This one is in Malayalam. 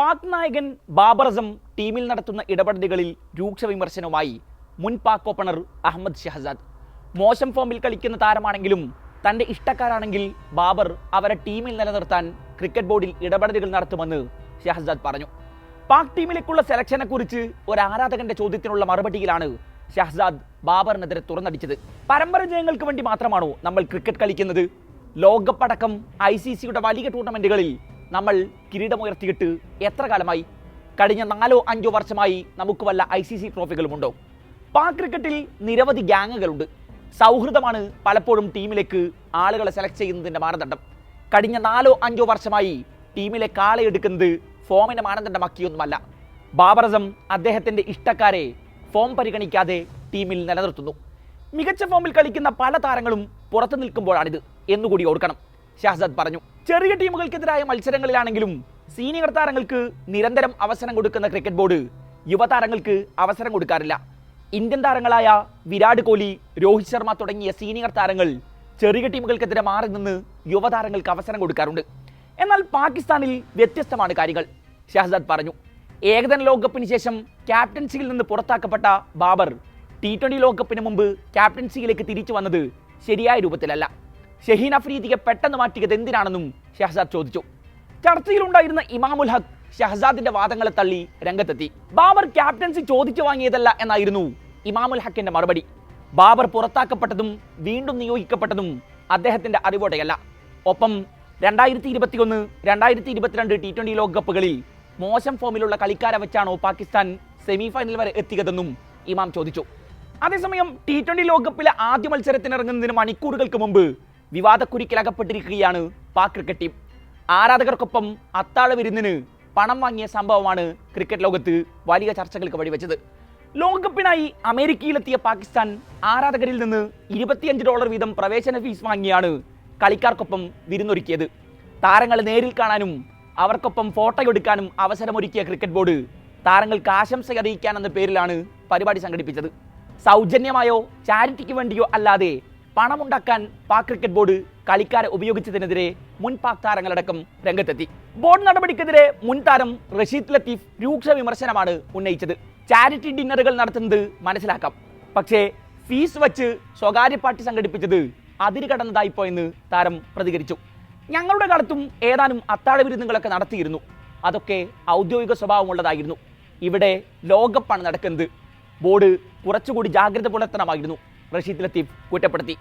പാക് നായകൻ ബാബറസം ടീമിൽ നടത്തുന്ന ഇടപെടലുകളിൽ രൂക്ഷ വിമർശനവുമായി മുൻ പാക് ഓപ്പണർ അഹമ്മദ് ഷഹസാദ്. മോശം ഫോമിൽ കളിക്കുന്ന താരമാണെങ്കിലും തന്റെ ഇഷ്ടക്കാരാണെങ്കിൽ ബാബർ അവരെ ടീമിൽ നിലനിർത്താൻ ക്രിക്കറ്റ് ബോർഡിൽ ഇടപെടലുകൾ നടത്തുമെന്ന് ഷഹസാദ് പറഞ്ഞു. പാക് ടീമിലേക്കുള്ള സെലക്ഷനെക്കുറിച്ച് ഒരു ആരാധകന്റെ ചോദ്യത്തിനുള്ള മറുപടിയിലാണ് ഷഹസാദ് ബാബറിനെതിരെ തുറന്നടിച്ചത്. പരമ്പര ജയങ്ങൾക്ക് വേണ്ടി മാത്രമാണോ നമ്മൾ ക്രിക്കറ്റ് കളിക്കുന്നത്? ലോകപ്പടക്കം ഐ സി സിയുടെ വലിയ ടൂർണമെന്റുകളിൽ നമ്മൾ കിരീടമുയർത്തിയിട്ട് എത്ര കാലമായി? കഴിഞ്ഞ നാലോ അഞ്ചോ വർഷമായി നമുക്ക് വല്ല ഐ സി സി ട്രോഫികളുമുണ്ടോ? പാക് ക്രിക്കറ്റിൽ നിരവധി ഗ്യാങ്ങുകളുണ്ട്. സൗഹൃദമാണ് പലപ്പോഴും ടീമിലേക്ക് ആളുകളെ സെലക്ട് ചെയ്യുന്നതിന്റെ മാനദണ്ഡം. കഴിഞ്ഞ നാലോ അഞ്ചോ വർഷമായി ടീമിലെ കാളയെടുക്കുന്നത് ഫോമിന്റെ മാനദണ്ഡമാക്കിയൊന്നുമല്ല. ബാബറസം അദ്ദേഹത്തിന്റെ ഇഷ്ടക്കാരെ ഫോം പരിഗണിക്കാതെ ടീമിൽ നിലനിർത്തുന്നു. മികച്ച ഫോമിൽ കളിക്കുന്ന പല താരങ്ങളും പുറത്തു നിൽക്കുമ്പോഴാണിത്. എന്നുകൂടി ഓർക്കണം. ഷഹസാദ് പറഞ്ഞു. ചെറിയ ടീമുകൾക്കെതിരായ മത്സരങ്ങളിലാണെങ്കിലും സീനിയർ താരങ്ങൾക്ക് നിരന്തരം അവസരം കൊടുക്കുന്ന ക്രിക്കറ്റ് ബോർഡ് യുവതാരങ്ങൾക്ക് അവസരം കൊടുക്കാറില്ല. ഇന്ത്യൻ താരങ്ങളായ വിരാട് കോഹ്ലി രോഹിത് ശർമ്മ തുടങ്ങിയ സീനിയർ താരങ്ങൾ ചെറിയ ടീമുകൾക്കെതിരെ മാറി നിന്ന് യുവതാരങ്ങൾക്ക് അവസരം കൊടുക്കാറുണ്ട്. എന്നാൽ പാകിസ്ഥാനിൽ വ്യത്യസ്തമാണ് കാര്യങ്ങൾ ഷഹസാദ് പറഞ്ഞു. ഏകദിന ലോകകപ്പിന് ശേഷം ക്യാപ്റ്റൻസിയിൽ നിന്ന് പുറത്താക്കപ്പെട്ട ബാബർ ടി ട്വന്റി ലോകകപ്പിന് മുമ്പ് ക്യാപ്റ്റൻസിയിലേക്ക് തിരിച്ചു വന്നത് ശരിയായ രൂപത്തിലല്ല. ഷഹീൻ അഫ്രീദിയെ പെട്ടെന്ന് മാറ്റിയത് എന്തിനാണെന്നും ഷഹസാദ് ചോദിച്ചു. ചർച്ചയിലുണ്ടായിരുന്ന ഇമാമുൽ ഹഖ് ഷഹസാദിന്റെ വാദങ്ങളെ തള്ളി രംഗത്തെത്തി. ബാബർ ക്യാപ്റ്റൻസി ചോദിച്ചു വാങ്ങിയതല്ല എന്നായിരുന്നു ഇമാമുൽ ഹക്കിന്റെ മറുപടി. ബാബർ പുറത്താക്കപ്പെട്ടതും വീണ്ടും നിയോഗിക്കപ്പെട്ടതും അദ്ദേഹത്തിന്റെ അറിവോടെയല്ല. ഒപ്പം രണ്ടായിരത്തി ഇരുപത്തിയൊന്ന് രണ്ടായിരത്തി ഇരുപത്തിരണ്ട് ടി ട്വന്റി ലോകകപ്പുകളിൽ മോശം ഫോമിലുള്ള കളിക്കാരെ വെച്ചാണോ പാകിസ്ഥാൻ സെമിഫൈനൽ വരെ എത്തിയതെന്നും ഇമാം ചോദിച്ചു. അതേസമയം ടി ട്വന്റി ലോകകപ്പിലെ ആദ്യ മത്സരത്തിനിറങ്ങുന്നതിന് മണിക്കൂറുകൾക്ക് മുമ്പ് വിവാദക്കുരുക്കിലകപ്പെട്ടിരിക്കുകയാണ് പാക് ക്രിക്കറ്റ് ടീം. ആരാധകർക്കൊപ്പം അത്താഴ വിരുന്നിന് പണം വാങ്ങിയ സംഭവമാണ് ക്രിക്കറ്റ് ലോകത്ത് വലിയ ചർച്ചകൾക്ക് വഴിവെച്ചത്. ലോകകപ്പിനായി അമേരിക്കയിലെത്തിയ പാകിസ്ഥാൻ ആരാധകരിൽ നിന്ന് ഇരുപത്തിയഞ്ച് ഡോളർ വീതം പ്രവേശന ഫീസ് വാങ്ങിയാണ് കളിക്കാർക്കൊപ്പം വിരുന്നൊരുക്കിയത്. താരങ്ങളെ നേരിൽ കാണാനും അവർക്കൊപ്പം ഫോട്ടോ എടുക്കാനും അവസരമൊരുക്കിയ ക്രിക്കറ്റ് ബോർഡ് താരങ്ങൾക്ക് ആശംസ അറിയിക്കാനെന്ന പേരിലാണ് പരിപാടി സംഘടിപ്പിച്ചത്. സൗജന്യമായോ ചാരിറ്റിക്ക് വേണ്ടിയോ അല്ലാതെ പണമുണ്ടാക്കാൻ പാക് ക്രിക്കറ്റ് ബോർഡ് കളിക്കാരെ ഉപയോഗിച്ചതിനെതിരെ മുൻ പാക് താരങ്ങളടക്കം രംഗത്തെത്തി. ബോർഡ് നടപടിക്കെതിരെ മുൻ താരം റഷീദ് ലത്തീഫ് രൂക്ഷ വിമർശനമാണ് ഉന്നയിച്ചത്. ചാരിറ്റി ഡിന്നറുകൾ നടത്തുന്നത് മനസ്സിലാക്കാം. പക്ഷേ ഫീസ് വച്ച് സ്വകാര്യ പാർട്ടി സംഘടിപ്പിച്ചത് അതിര് കടന്നതായിപ്പോയെന്ന് താരം പ്രതികരിച്ചു. ഞങ്ങളുടെ കാലത്തും ഏതാനും അത്താഴ വിരുന്നുകളൊക്കെ നടത്തിയിരുന്നു. അതൊക്കെ ഔദ്യോഗിക സ്വഭാവമുള്ളതായിരുന്നു. ഇവിടെ ലോകകപ്പാണ് നടക്കുന്നത്. ബോർഡ് കുറച്ചുകൂടി ജാഗ്രത പുലർത്തണമായിരുന്നു. റഷീദ് ലത്തീഫ് കുറ്റപ്പെടുത്തി.